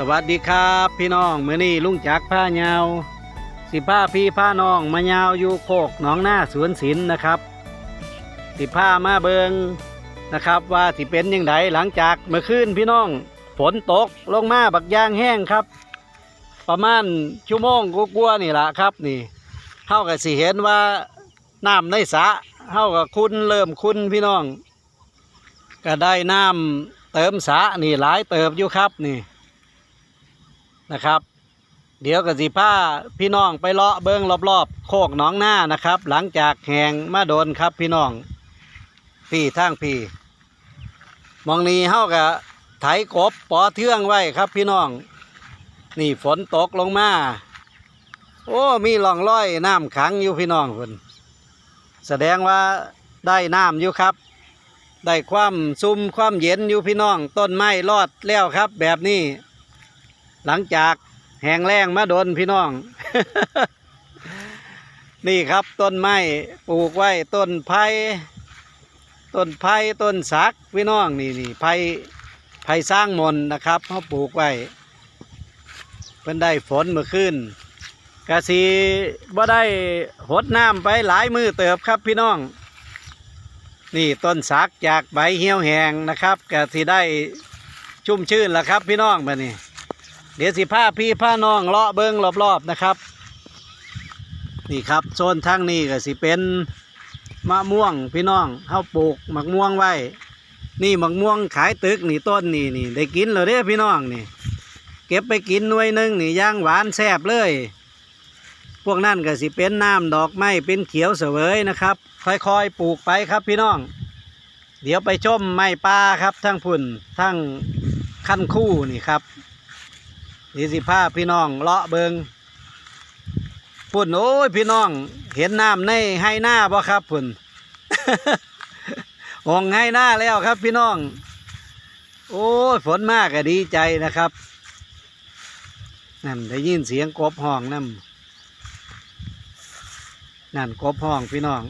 สวัสดีครับ พี่น้องมือนี้ลุงจักผ้ายาสิผ้าพี่ผ้าน้องมายาวอยู่โคกหนองหน้าสวนศิลป์นะครับ สิผ้ามาเบิงนะครับว่าสิเป็นยังไงหลังจากเมื่อคืนพี่น้องฝนตกลงมาบักยางแห้งครับ ประมาณชั่วโมงกลัวๆนี่ละครับนี่เฮากับสิเห็นว่าน้ำในสระเฮากับคุณเริ่มคุณพี่น้อง ก็ได้น้ำเติมสระนี่หลายเติบอยู่ครับนี่ นะครับ เดี๋ยวกับสิผ้าพี่น้องไปเลาะเบิ้งรอบๆ โคกหนองหน้านะครับ หลังจากแหงมาโดนครับพี่น้องพี่ทางพี่มองนี้เฮากับไถกบปอเทืองไว้ครับพี่น้อง นี่ฝนตกลงมา โอ้มีร่องร้อยน้ำขังอยู่พี่น้องคนแสดงว่าได้น้ำอยู่ครับ ได้ความซุ่มความเย็นอยู่พี่น้อง ต้นไม้รอดแล้วครับแบบนี้ หลังจากแห้งแล้งมาโดนพี่น้อง นี่ครับต้นไม้ปลูกไว้ต้นไผ่ต้นไผ่ต้นสักพี่น้องนี่นี่ไผ่ไผ่สร้างมนนะครับเขาปลูกไว้เพิ่นได้ฝนเมื่อคืนกะสีบ่ได้หดน้ำไปหลายมือเติบครับพี่น้อง นี่ต้นสักจากใบเหี่ยวแหงนะครับกะสีได้ชุ่มชื่นแล้วครับพี่น้องมานี่ เดี๋ยวสิผ้าพี่ผ้าน้องเลาะเบิ้งรอบๆนะครับ นี่ครับโซนทางนี้ก็สิเป็นมะม่วงพี่น้องเฮาปลูกมะม่วงไว้ นี่มะม่วงขายตึกนี่ต้นนี่นี่ได้กินแล้วเด้พี่น้องนี่ เก็บไปกินหน่วยหนึงนี่ย่างหวานแซ่บเลย พวกนั่นก็สิเป็นน้ำดอกไม้เป็นเขียวเสวยนะครับ ค่อยๆปลูกไปครับพี่น้อง เดี๋ยวไปชมไม้ปลาครับทั้งพุ่นทั้งขั้นคู่นี่ครับ นี่สิพาพี่น้องเลาะเบิงพุ่นโอ้ยพี่น้องเห็นน้ำในให้หน้าบ่ครับพุ่นหงให้หน้าแล้วครับพี่น้อง โอ้ยฝนมากก็ดีใจนะครับนั่นได้ยินเสียงกบห้องนั่นนั่นกบห้องพี่น้อง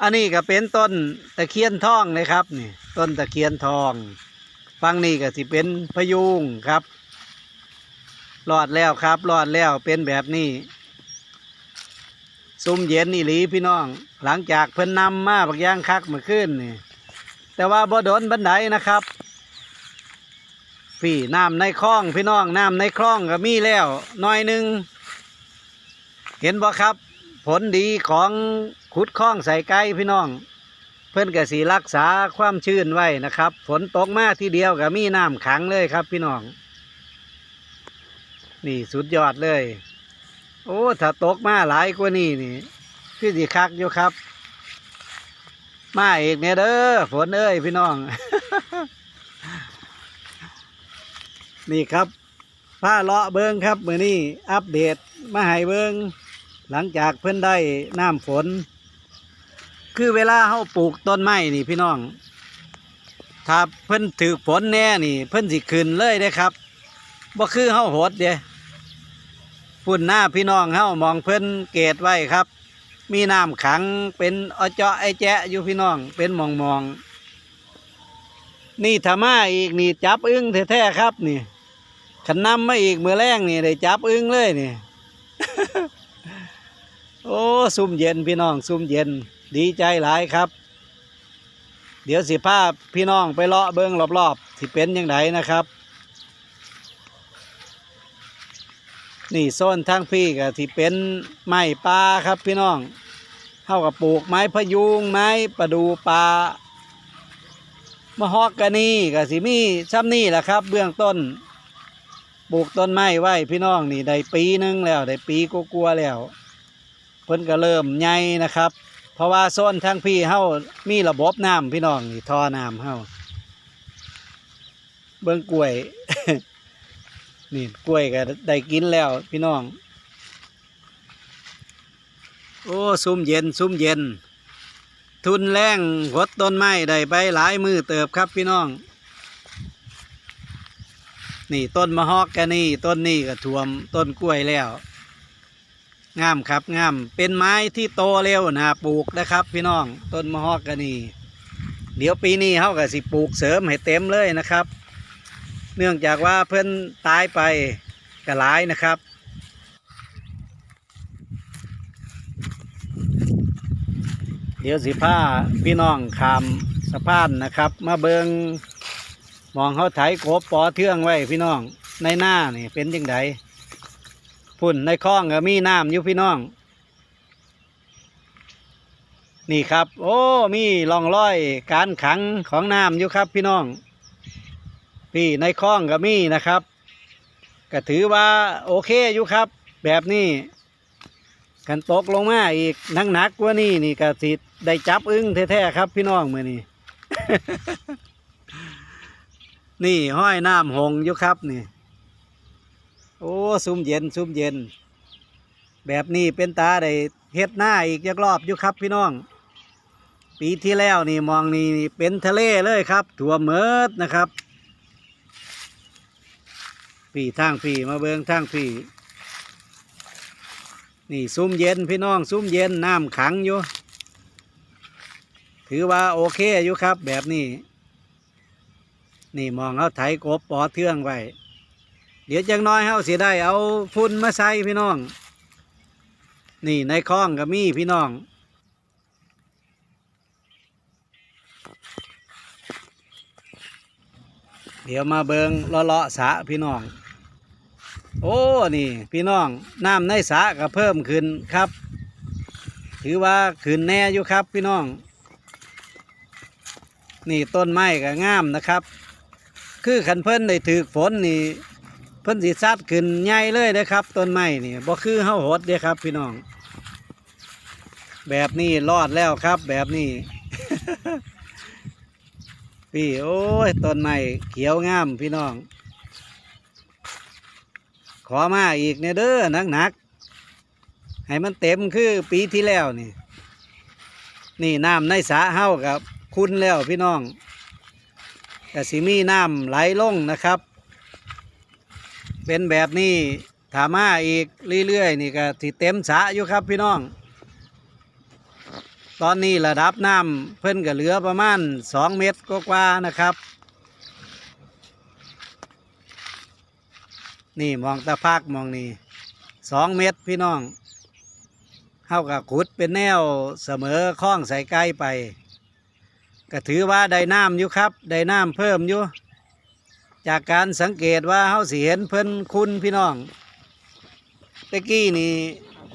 อันนี้ก็เป็นต้นตะเคียนทองเลยครับนี่ต้นตะเคียนทอง ฟังนี่ก็สิเป็นพยุงครับ รอดแล้วครับรอดแล้วเป็นแบบนี้ซุ่มเย็นนี่หลีพี่น้อง หลังจากเพิ่นนำมาบักย่างคักมื่อคืนนี่แต่ว่าบ่โดนบันไดนะครับ พี่น้ำในคลองพี่น้องน้ำในคลองก็มีแล้วหน้อยหนึ่งเห็นบ่ครับ ผลดีของขุดคลองใส่ไก่พี่น้อง เพื่อนกสีรักษาความชื้นไว้นะครับ ฝนตกมาทีเดียวก็มีน้ำขังเลยครับพี่น้อง นี่สุดยอดเลย โอ้ถ้าตกมาหลายกว่านี้นี่คือสิคักอยู่ครับ มาอีกเนี่ยเด้อฝนเอ้ยพี่น้อง นี่ครับผ้าเลาะเบิงครับมือนี้อัปเดตมาให้เบิงหลังจากเพิ่นได้น้ำฝน คือเวลาเขาปลูกต้นไม้นี่พี่น้อง ถ้าเพิ่นถือฝนแน่นี่ เพิ่นสิขึ้นเลยเด้ครับบ่คือเฮาโหดเด้ พุ่นหน้าพี่น้องเฮามองเพิ่นเกตไว้ครับ มีน้ำขังเป็นอเจาะไอแจะอยู่พี่น้องเป็นมองมองๆนี่ถ้ามาอีกนี่จับอึ้งแท้ๆครับ นี่ขันนำมาอีกมือแรงนี่ได้จับอึ้งเลยนี่ โอ้ซุ่มเย็นพี่น้องซุ่มเย็น ดีใจหลายครับ เดี๋ยวสิพาพี่น้องไปเลาะเบิ้งรอบๆที่เป็นยังไงนะครับ นี่โซนทางพี่ก็ที่เป็นไม้ปลาครับพี่น้องเข้ากับปลูกไม้พยุงไม้ประดูปลามะฮอกกานีก็สิมีซ้ำนี่แหละครับ เบื้องต้น ปลูกต้นไม้ไว้พี่น้องนี่ได้ปีหนึงแล้วได้ปีกลัวๆแล้ว เพิ่นก็เริ่มใหญ่นะครับ เพราะว่าโซนทางพี่เฮามีระบบน้ำพี่น้องนี่ท่อน้ำเฮาเบิ่งกล้วย นี่กล้วยก็ได้กินแล้วพี่น้อง โอ้ซุ่มเย็นซุ่มเย็น ทุนแรงหดต้นไม้ได้ไปหลายมือเติบครับพี่น้อง นี่ต้นมะฮอกกะนี่ต้นนี่ก็ท่วมต้นกล้วยแล้ว งามครับงามเป็นไม้ที่โตเร็วนะปลูกนะครับ พี่น้องต้นมะฮอกกะนี่เดี๋ยวปีนี้เขาก็สิปลูกเสริมให้เต็มเลยนะครับ เนื่องจากว่าเพิ่อนตายไปกระหลายนะครับ เดี๋ยวสิผ้าพี่น้องขามสะพานนะครับ มาเบิงมองเขาไถกบปอเทืองไว้พี่น้องในหน้านี่เป็นยังไงพุ่นในคลองก็มีน้ำอยู่พี่น้อง นี่ครับ โอ้มีร่องรอยการขังของน้ำอยู่ครับพี่น้อง พี่ในคลองก็มีนะครับก็ถือว่าโอเคอยู่ครับ แบบนี้กันตกลงมาอีกนักหนักกว่านี่นี่ก็สิได้จับอึ้งแท้ๆครับ พี่น้องมือนี่นี่ห้อยน้ำหงอยู่ครับนี่ โอ้ซุ่มเย็นซุ่มเย็น แบบนี้เป็นตาได้เฮ็ดหน้าอีกยักรอบอยู่ครับ พี่น้อง ปีที่แล้วนี่มองนี่เป็นทะเลเลยครับถั่วเมิดนะครับ พี่ทางพี่มาเบิงทางพี่นี่ซุ้มเย็นพี่น้องซุ้มเย็นน้ำขังอยู่ ถือว่าโอเคอยู่ครับ แบบนี้ นี่มองเอาไถกบปอเทืองไว้เดี๋ยวจังน้อยเฮาเสิได้เอาฝุ่นมาใส่พี่น้อง นี่ในคลองก็มีพี่น้อง เดี๋ยวมาเบิงเลาะๆสะพี่น้อง โอ้นี่พี่น้องน้ำในสะก็เพิ่มขึ้นครับ ถือว่าขึ้นแน่อยู่ครับพี่น้อง นี่ต้นไม้ก็งามนะครับ คือขันเพิ่นได้ถือฝนนี่เพิ่นสิซัดขึ้นใหญ่เลยนะครับ ต้นไม้นี่บ่คือเฮาหดเด้ครับ พี่น้อง แบบนี้รอดแล้วครับ แบบนี้ พี่โอ้ยต้นไม้เขียวงามพี่น้อง ขอมาอีกเนี่ยเด้อหนักหนักๆให้มันเต็มคือปีที่แล้วนี่ นี่น้ำในสระเฮากับคุณแล้วพี่น้องแต่สิมีน้ำไหลลงนะครับ เป็นแบบนี้ถามาอีกเรื่อยๆนี่ก็สิเต็มสระอยู่ครับพี่น้อง ตอนนี้ระดับน้ำเพิ่นก็เหลือประมาณสองเมตรกว่านะครับ นี่มองตาภาคมองนี่สองเมตรพี่น้องเท่ากับขุดเป็นแนวเสมอคล้องใส่ไกล้ไป ก็ถือว่าได้น้ำอยู่ครับได้น้ำเพิ่มอยู่ จากการสังเกตว่าเฮาสิเห็นเพิ่นคุณพี่น้องตะกี้นี่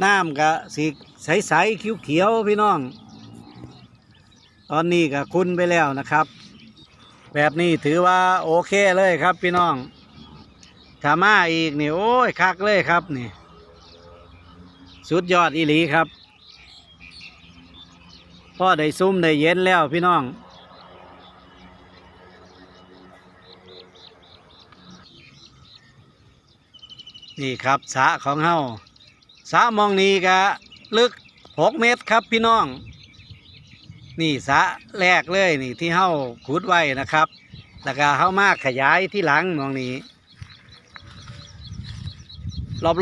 น้ำก็สีใสๆเขียวๆพี่น้อง ตอนนี้ก็คุณไปแล้วนะครับ แบบนี้ถือว่าโอเคเลยครับพี่น้องถ้ามาอีกนี่โอ้ยคักเลยครับนี่ สุดยอดอีหลีครับพ่อได้ซุ่มได้เย็นแล้วพี่น้อง นี่ครับสะของเฮาสะมองนี้ก็ลึกหกเมตรครับพี่น้อง นี่สะแรกเลยนี่ที่เฮาขุดไว้นะครับ แล้วก็เฮามากขยายที่หลังมองนี้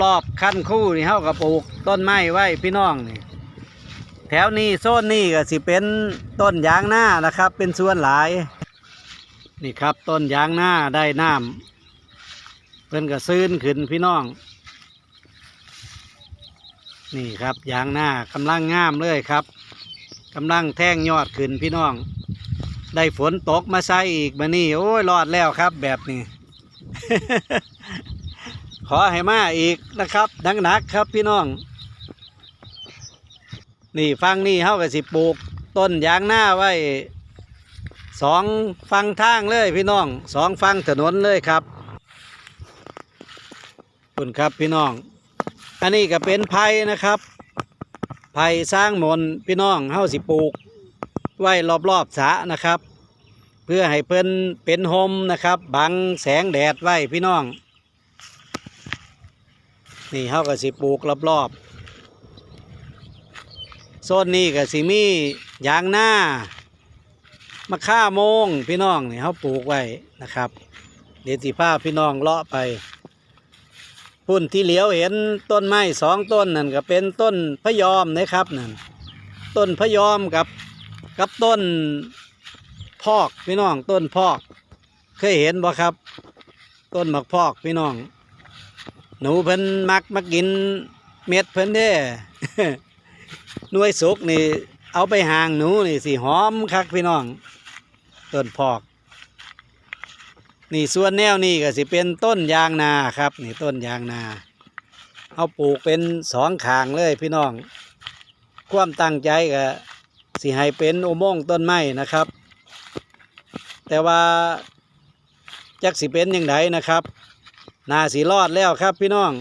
รอบๆขั้นคู่นี่เฮากับปลูกต้นไม้ไว้พี่น้องนี่ แถวนี้โซนนี่ก็สิเป็นต้นยางหน้านะครับ เป็นส่วนหลาย นี่ครับต้นยางหน้าได้น้ำเพิ่นก็ซื้นขึ้นพี่น้อง นี่ครับยางหน้ากำลังงามเลยครับ กำลังแท่งยอดขึ้นพี่น้อง ได้ฝนตกมาใส่อีกมานี่โอ้ยรอดแล้วครับแบบนี้ ขอให้มาอีกนะครับดังหนักๆครับพี่น้อง นี่ฟังนี่เฮากับสิปลูกต้นยางหน้าไว้สองฟังทางเลยพี่น้องสองฟังถนนเลยครับขอบคุณครับพี่น้อง อันนี้ก็เป็นไผ่นะครับ ไผ่สร้างมนพี่น้องเฮาสิปลูก ไว้รอบๆสะนะครับ เพื่อให้เพิ่นเป็นโฮมนะครับ บังแสงแดดไว้พี่น้อง นี่เฮาก็สิปลูกรอบๆโซนนี้ก็สิมียางหน้ามะข่าโมงพี่น้องนี่เฮาปลูกไว้นะครับ เดี๋ยวสิพาพี่น้องเลาะไป พุ่นที่เหลียวเห็นต้นไม้สองต้นนั่นก็เป็นต้นพะยอมนะครับนั่นต้นพะยอมกับกับต้นพอกพี่น้องต้นพอก เคยเห็นบ่ครับ ต้นหมักพอกพี่น้อง หนูเพิ่นมักมากินเม็ดเพิ่นเด้หน่วยสุกนี่ เอาไปห่างหนูนี่สิหอมคักพี่น้อง ต้นพอก นี่ส่วนแนวนี่ก็สิเป็นต้นยางนาครับนี่ต้นยางนาเอาปลูกเป็นสองขางเลยพี่น้อง ความตั้งใจก็สิให้เป็นอุโมงค์ต้นไม้นะครับ แต่ว่าจักสิเป็นยังไงนะครับนาสีรอดแล้วครับพี่น้อง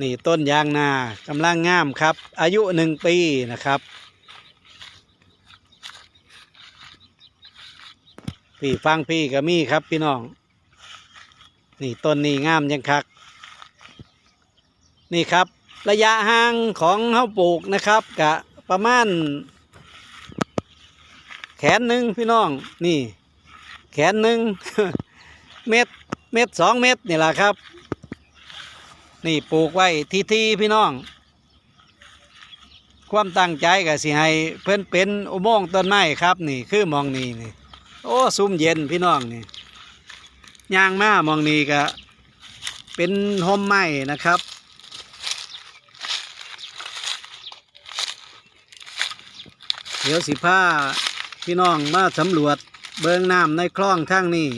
นี่ต้นยางนากำลังงามครับ อายุหนึ่งปีนะครับ พี่ฟังพี่ก็มีครับพี่น้อง นี่ต้นนี้งามยังคัก นี่ครับ ระยะห่างของเฮาปลูกนะครับกะประมาณ แขนหนึ่งพี่น้อง นี่ แขนหนึ่งเม็ดเม็ดสองเม็ดนี่แหละครับ นี่ปลูกไว้ทีทีพี่น้อง ความตั้งใจก็สิให้เพิ่นเป็นอุโมงค์ต้นไม้ครับ นี่คือมองนี่นี่ โอ้ซุ่มเย็นพี่น้องนี่ยางมามองนี่ก็เป็นห่มไม้นะครับ เดี๋ยวสิผ้าพี่น้องมาสำรวจเบิงน้ำในคลองทางนี้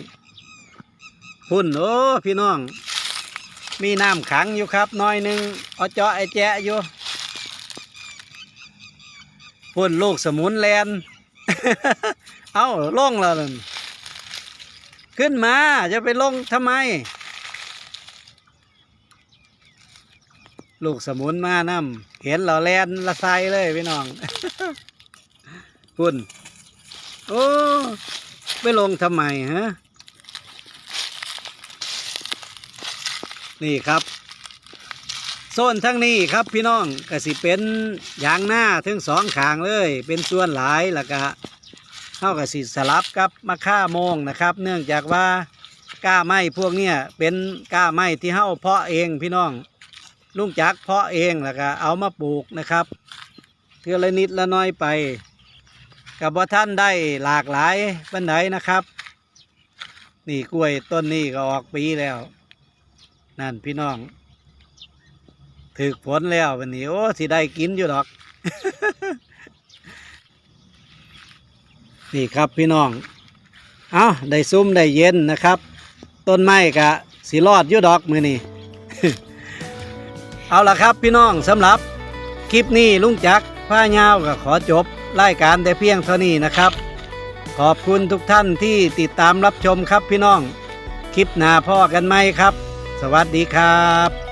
พุ่นโอ้พี่น้อง มีน้ำขังอยู่ครับ น้อยหนึ่งเอาเจาะไอแจะอยู่พุ่นลูกสมุนแลน เอาลงแล้วนั่นขึ้นมา จะไปลงทำไม ลูกสมุนมานำเห็นเราแลนละไซเลยพี่น้องพุ่นโอ้ไปลงทำไมฮะนี่ครับโซนทั้งนี้ครับพี่น้องก็สิเป็นยางหน้าถึงสองขางเลย เป็นส่วนหลายแล้วก็ เท่ากับสิสลับกับมะค่าโมงนะครับ เนื่องจากว่าก้าไม้พวกเนี้ยเป็นก้าไม้ที่เฮาเพาะเองพี่น้องลุงจักเพาะเองแล้วก็เอามาปลูกนะครับเทือละนิดละน้อยไป กับว่าท่านได้หลากหลายบันไดนะครับ นี่กล้วยต้นนี้ก็ออกปีแล้ว นั่นพี่น้องถึกผลแล้ววันนี้โอ้สิได้กินอยู่ดอก นี่ครับพี่น้อง เอาได้ซุ้มได้เย็นนะครับ ต้นไม้กะสีรอดยูดอกมือนี่เอาละครับพี่น้องสำหรับ คลิปนี้ลุงจักผ้ายาวก็ขอจบรายการแต่เพียงเท่านี้นะครับ ขอบคุณทุกท่านที่ติดตามรับชมครับพี่น้อง คลิปหน้าพ่อกันไหมครับ สวัสดีครับ